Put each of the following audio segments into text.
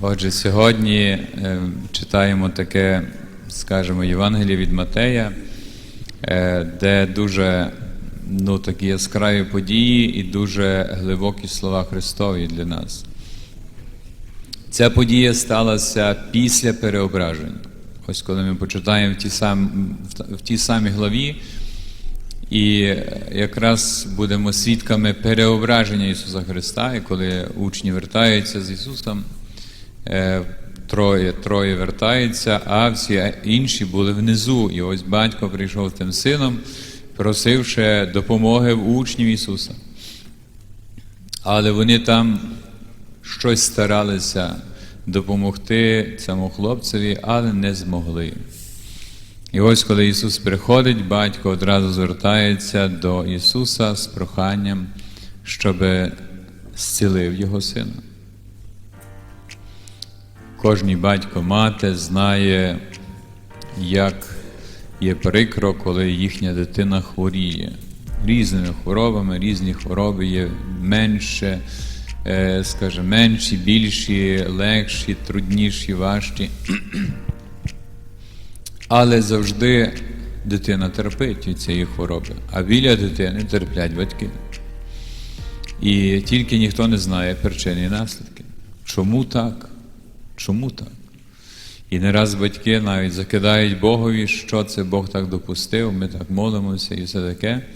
Отже, сьогодні е, читаємо таке, скажімо, Євангеліє від Матея, е, де дуже ну, такі яскраві події і дуже глибокі слова Христові для нас. Ця подія сталася після переображення. Ось коли ми почитаємо в тій, сам, в тій самій главі, і якраз будемо свідками переображення Ісуса Христа, і коли учні вертаються з Ісусом, троє, троє вертаються, а всі інші були внизу. І ось батько прийшов тим сином, просивши допомоги в учнів Ісуса. Але вони там щось старалися допомогти цьому хлопцеві, але не змогли. І ось коли Ісус приходить, батько одразу звертається до Ісуса з проханням, щоб зцілив Його сина. Кожний батько мати знає, як є прикро, коли їхня дитина хворіє. Різними хворобами, різні хвороби є менше, е, скажімо, менші, більші, легші, трудніші, важчі. Але завжди дитина терпить від цієї хвороби, а біля дитини терплять батьки. І тільки ніхто не знає причини і наслідки. Чому так? Чому так? І не раз батьки навіть закидають Богові, що це Бог так допустив, ми так молимося і все таке.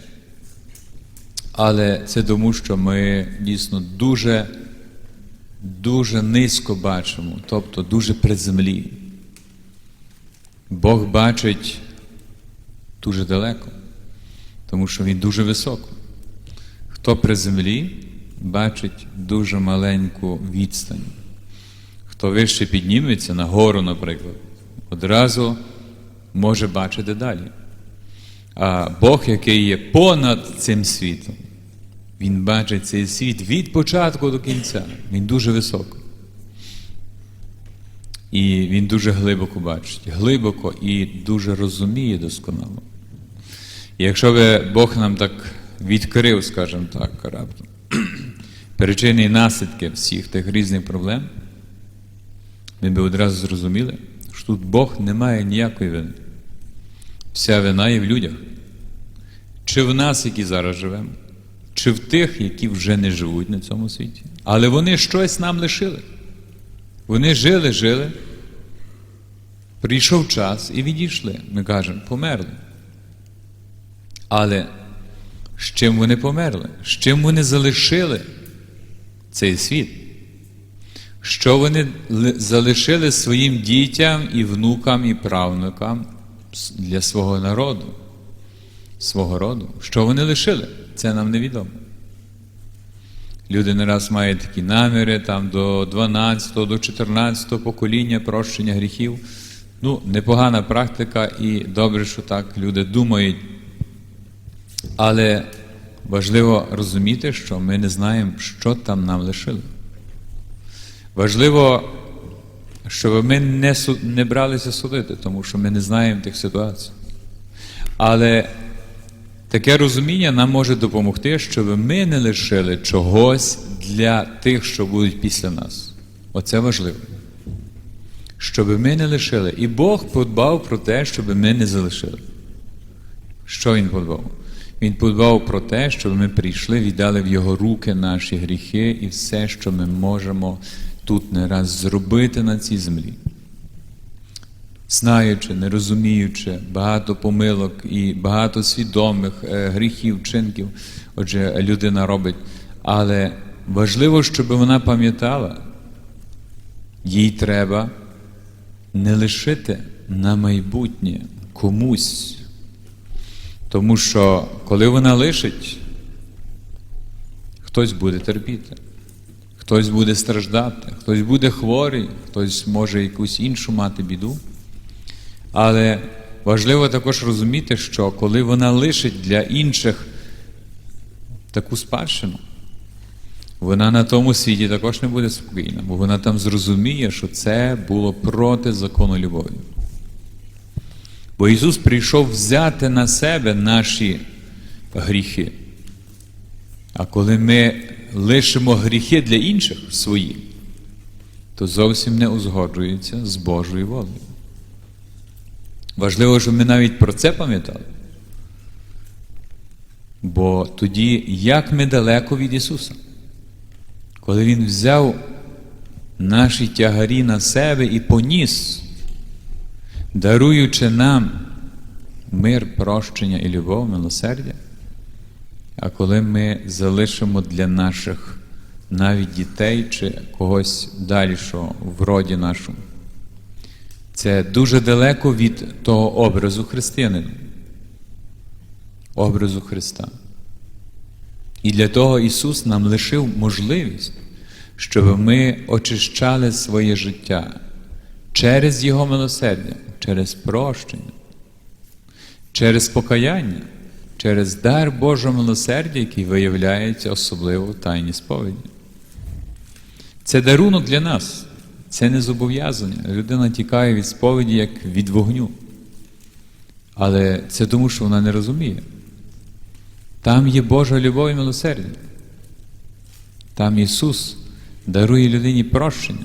Але це тому, що ми дійсно дуже, дуже низько бачимо, тобто дуже при землі. Бог бачить дуже далеко, тому що Він дуже високо. Хто при землі бачить дуже маленьку відстань. Хто вище підніметься на гору, наприклад, одразу може бачити далі. А Бог, який є понад цим світом, Він бачить цей світ від початку до кінця. Він дуже високо. І він дуже глибоко бачить, глибоко і дуже розуміє досконало. І якщо би Бог нам так відкрив, скажімо так, раптом, причини і наслідки всіх тих різних проблем, ми би одразу зрозуміли, що тут Бог не має ніякої вини. Вся вина є в людях. Чи в нас, які зараз живемо, чи в тих, які вже не живуть на цьому світі. Але вони щось нам лишили. Вони жили, жили, прийшов час і відійшли. Ми кажемо, померли. Але з чим вони померли? З чим вони залишили цей світ? Що вони залишили своїм дітям і внукам і правнукам для свого народу, свого роду? Що вони лишили? Це нам невідомо. Люди не раз мають такі наміри там до 12, до 14 покоління прощення гріхів. Ну, непогана практика, і добре, що так люди думають. Але важливо розуміти, що ми не знаємо, що там нам лишили. Важливо, щоб ми не, не бралися судити, тому що ми не знаємо тих ситуацій. Але Таке розуміння нам може допомогти, щоб ми не лишили чогось для тих, що будуть після нас. Оце важливо. Щоб ми не лишили. І Бог подбав про те, щоб ми не залишили. Що Він подбав? Він подбав про те, щоб ми прийшли, віддали в Його руки наші гріхи і все, що ми можемо тут не раз зробити на цій землі знаючи, не розуміючи, багато помилок і багато свідомих е, гріхів, чинків, отже, людина робить. Але важливо, щоб вона пам'ятала, їй треба не лишити на майбутнє комусь. Тому що коли вона лишить, хтось буде терпіти, хтось буде страждати, хтось буде хворий, хтось може якусь іншу мати біду. Але важливо також розуміти, що коли вона лишить для інших таку спадщину, вона на тому світі також не буде спокійна, бо вона там зрозуміє, що це було проти закону любові. Бо Ісус прийшов взяти на себе наші гріхи. А коли ми лишимо гріхи для інших свої, то зовсім не узгоджується з Божою волею. Важливо, щоб ми навіть про це пам'ятали. Бо тоді, як ми далеко від Ісуса, коли Він взяв наші тягарі на себе і поніс, даруючи нам мир, прощення і любов, милосердя, а коли ми залишимо для наших навіть дітей чи когось дальшого в роді нашому, це дуже далеко від того образу християнина, образу Христа. І для того Ісус нам лишив можливість, щоб ми очищали своє життя через Його милосердя, через прощення, через покаяння, через дар Божого милосердя, який виявляється особливо в тайні сповіді. Це дарунок для нас, це не зобов'язання. Людина тікає від сповіді як від вогню. Але це тому, що вона не розуміє. Там є Божа любов і милосердя. Там Ісус дарує людині прощення,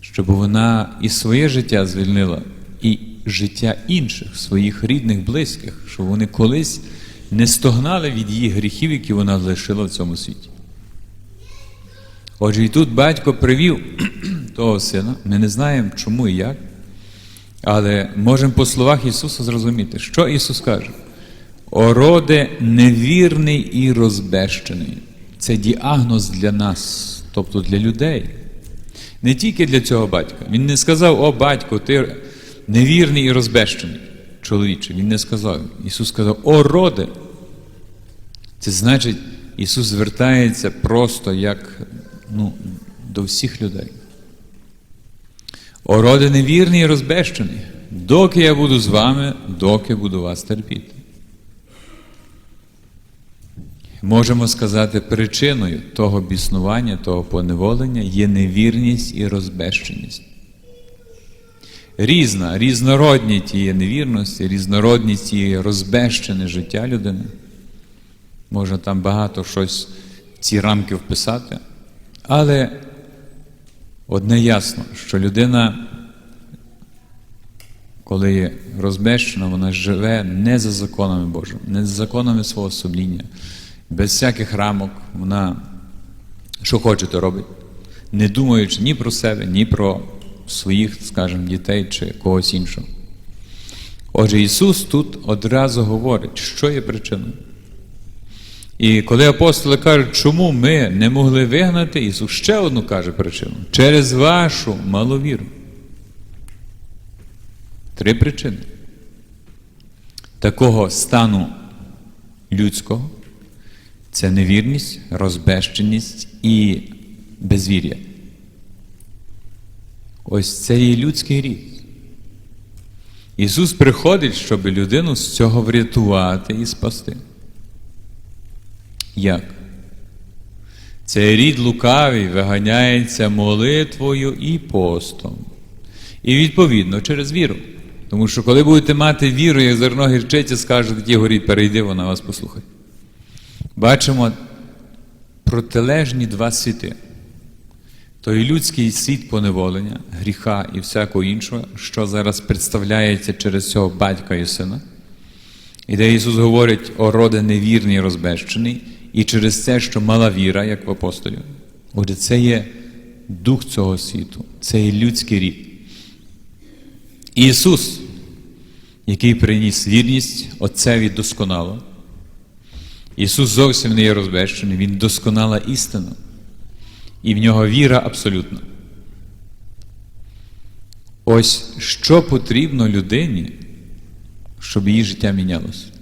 щоб вона і своє життя звільнила, і життя інших, своїх рідних, близьких, щоб вони колись не стогнали від її гріхів, які вона лишила в цьому світі. Отже, і тут батько привів того сина, ми не знаємо, чому і як, але можемо по словах Ісуса зрозуміти, що Ісус каже. Ороде невірний і розбещений. Це діагноз для нас, тобто для людей. Не тільки для цього батька. Він не сказав, о батько, ти невірний і розбещений. Чоловіче, він не сказав. Ісус сказав, о роде. Це значить, Ісус звертається просто як ну, до всіх людей. О роде невірний і розбещений. Доки я буду з вами, доки буду вас терпіти. Можемо сказати, причиною того біснування, того поневолення є невірність і розбещеність. Різна, різнородні тієї невірності, різнородність тієї розбещене життя людини. Можна там багато щось в ці рамки вписати. Але одне ясно, що людина, коли розбещена, вона живе не за законами Божими, не за законами свого сумління, без всяких рамок, вона що хоче, то робить, не думаючи ні про себе, ні про своїх, скажімо, дітей чи когось іншого. Отже, Ісус тут одразу говорить, що є причиною. І коли апостоли кажуть, чому ми не могли вигнати, Ісус ще одну каже причину через вашу маловіру. Три причини. Такого стану людського це невірність, розбещеність і безвір'я. Ось це є людський рід. Ісус приходить, щоб людину з цього врятувати і спасти. Як? Цей рід лукавий виганяється молитвою і постом. І відповідно через віру. Тому що коли будете мати віру, як зерно гірчиці, скажете, ті горіть, перейди, вона вас послухає. Бачимо протилежні два світи. Той людський світ поневолення, гріха і всякого іншого, що зараз представляється через цього батька і сина. І де Ісус говорить о роде невірний розбещений, і через це, що мала віра, як в апостолів. Отже, це є дух цього світу, це є людський рід. Ісус, який приніс вірність Отцеві досконало. Ісус зовсім не є розбещений, Він досконала істина. І в нього віра абсолютна. Ось що потрібно людині, щоб її життя мінялося.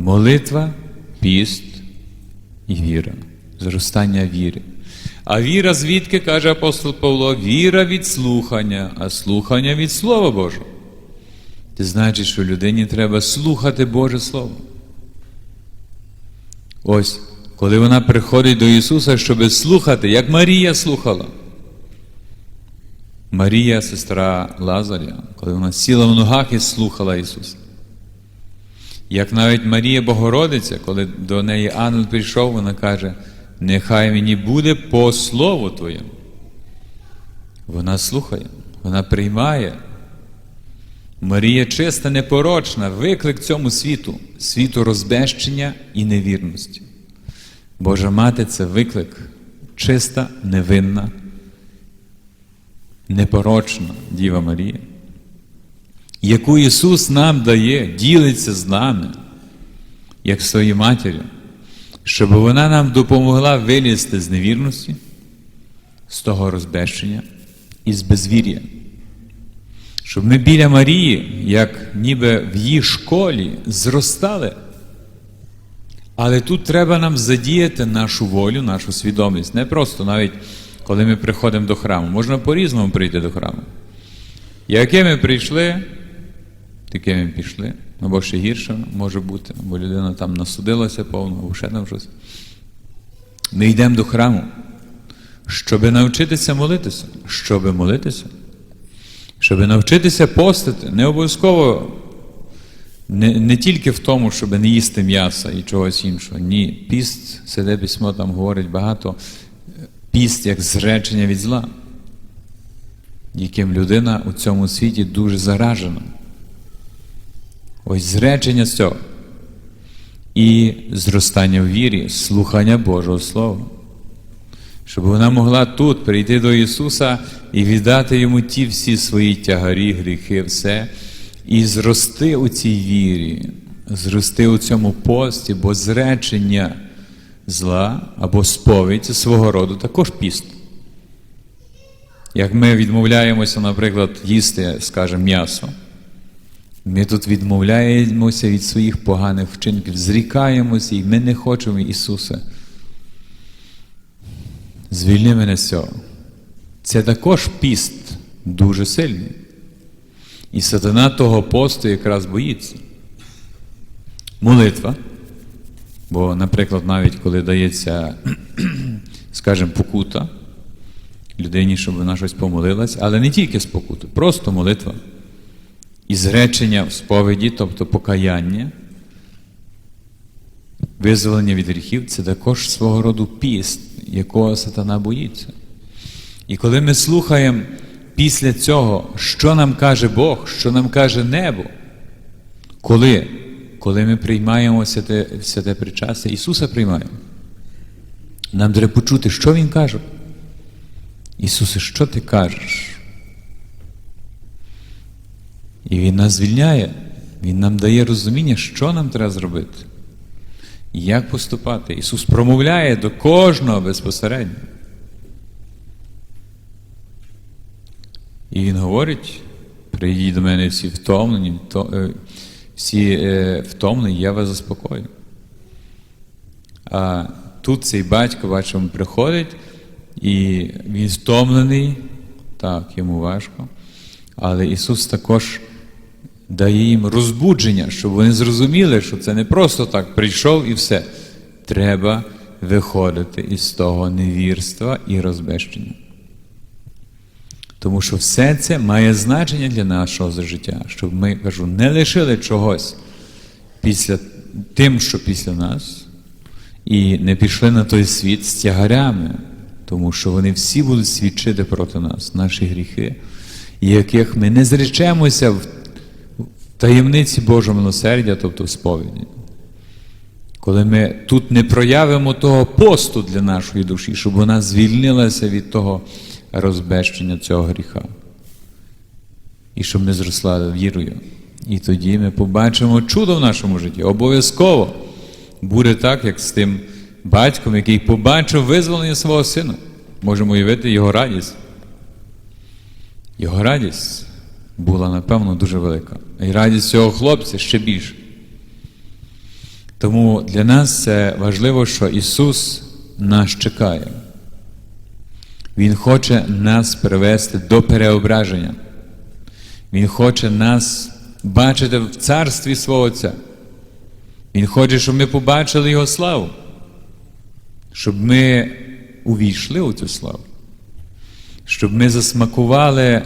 Молитва, піст і віра, зростання віри. А віра звідки, каже апостол Павло, віра від слухання, а слухання від Слова Божого. Це значить, що людині треба слухати Боже Слово. Ось, коли вона приходить до Ісуса, щоб слухати, як Марія слухала. Марія, сестра Лазаря, коли вона сіла в ногах і слухала Ісуса. Як навіть Марія Богородиця, коли до неї ангел прийшов, вона каже: нехай мені буде по слову Твоєму. Вона слухає, вона приймає. Марія чиста, непорочна, виклик цьому світу, світу розбещення і невірності. Божа мати це виклик чиста, невинна, непорочна Діва Марія, яку Ісус нам дає, ділиться з нами, як своєю матір'ю, щоб вона нам допомогла вилізти з невірності, з того розбещення і з безвір'я. Щоб ми біля Марії, як ніби в її школі, зростали. Але тут треба нам задіяти нашу волю, нашу свідомість. Не просто навіть коли ми приходимо до храму. Можна по-різному прийти до храму. Якими прийшли, такими пішли. Або ще гірше може бути, або людина там насудилася повно, або ще там щось. Ми йдемо до храму, щоб навчитися молитися, щоб молитися, щоб навчитися постити. Не обов'язково не, не тільки в тому, щоб не їсти м'яса і чогось іншого. Ні, піст, Святе письмо там говорить багато, піст як зречення від зла, яким людина у цьому світі дуже заражена. Ось зречення з цього. І зростання в вірі, слухання Божого Слова. Щоб вона могла тут прийти до Ісуса і віддати йому ті всі свої тягарі, гріхи, все, і зрости у цій вірі, зрости у цьому пості, бо зречення зла або сповідь свого роду також піст. Як ми відмовляємося, наприклад, їсти, скажімо, м'ясо, ми тут відмовляємося від своїх поганих вчинків, зрікаємося, і ми не хочемо Ісуса. Звільни мене з цього. Це також піст дуже сильний. І сатана того посту якраз боїться. Молитва. Бо, наприклад, навіть коли дається, скажімо, покута людині, щоб вона щось помолилась, але не тільки з покути, просто молитва. І зречення в сповіді, тобто покаяння, визволення від гріхів це також свого роду піст, якого сатана боїться. І коли ми слухаємо після цього, що нам каже Бог, що нам каже небо, коли? Коли ми приймаємо святе, святе причастя, Ісуса приймаємо. Нам треба почути, що Він каже. Ісусе, що ти кажеш? І Він нас звільняє, Він нам дає розуміння, що нам треба зробити. Як поступати. Ісус промовляє до кожного безпосередньо. І Він говорить: прийдіть до мене всі втомлені, е, всі е, втомлені, я вас заспокою. А тут цей батько, бачимо, приходить, і він втомлений, так, йому важко. Але Ісус також дає їм розбудження, щоб вони зрозуміли, що це не просто так прийшов і все. Треба виходити із того невірства і розбещення. Тому що все це має значення для нашого життя, щоб ми кажу, не лишили чогось після тим, що після нас, і не пішли на той світ з тягарями, тому що вони всі будуть свідчити проти нас, наші гріхи, яких ми не зречемося в таємниці Божого милосердя, тобто в сповіді. Коли ми тут не проявимо того посту для нашої душі, щоб вона звільнилася від того розбещення цього гріха. І щоб ми зросла вірою. І тоді ми побачимо чудо в нашому житті. Обов'язково буде так, як з тим батьком, який побачив визволення свого сина. Можемо уявити його радість. Його радість була, напевно, дуже велика. І радість цього хлопця ще більше. Тому для нас це важливо, що Ісус нас чекає. Він хоче нас привести до переображення. Він хоче нас бачити в царстві свого Отця. Він хоче, щоб ми побачили Його славу, щоб ми увійшли у цю славу, щоб ми засмакували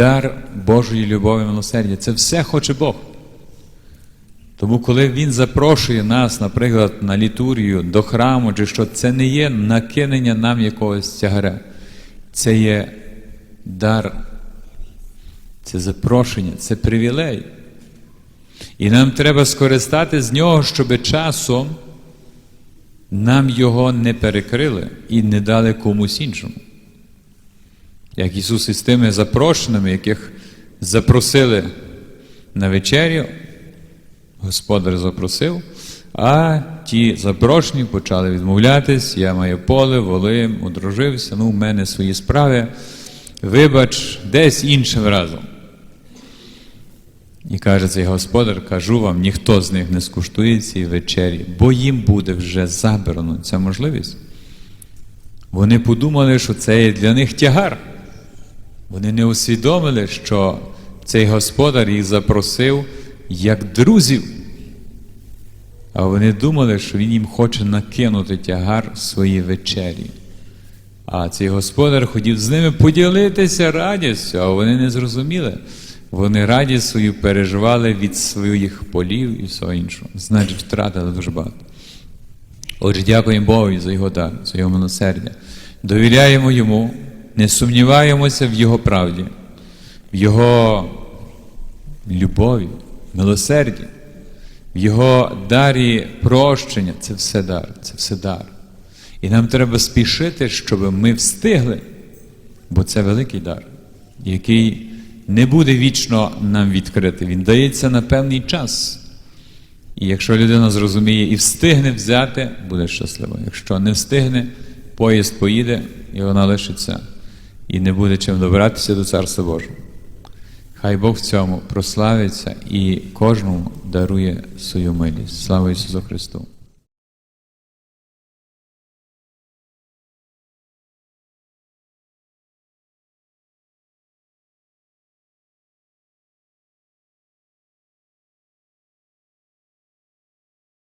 дар Божої любові милосердя. Це все хоче Бог. Тому, коли Він запрошує нас, наприклад, на літургію до храму, чи що, це не є накинення нам якогось тягаря. Це є дар, це запрошення, це привілей. І нам треба скористати з нього, щоб часом нам його не перекрили і не дали комусь іншому. Як Ісус із тими запрошеними, яких запросили на вечерю, Господар запросив, а ті запрошені почали відмовлятись, я маю поле, воли, одружився, ну, в мене свої справи. Вибач, десь іншим разом. І каже цей господар, кажу вам, ніхто з них не скуштує цієї вечері, бо їм буде вже забрано ця можливість. Вони подумали, що це є для них тягар. Вони не усвідомили, що цей господар їх запросив як друзів. А вони думали, що він їм хоче накинути тягар своїй вечері. А цей господар хотів з ними поділитися радістю, а вони не зрозуміли. Вони радість свою переживали від своїх полів і всього іншого. Значить, втратили дуже багато. Отже, дякуємо Богу за його дар, за його милосердя. Довіряємо йому, не сумніваємося в його правді, в його любові, милосерді, в його дарі прощення. Це все дар, це все дар. І нам треба спішити, щоб ми встигли, бо це великий дар, який не буде вічно нам відкритий. Він дається на певний час. І якщо людина зрозуміє і встигне взяти, буде щаслива. Якщо не встигне, поїзд поїде, і вона лишиться, і не буде чим добратися до Царства Божого. Хай Бог в цьому прославиться і кожному дарує свою милість. Слава Ісусу Христу!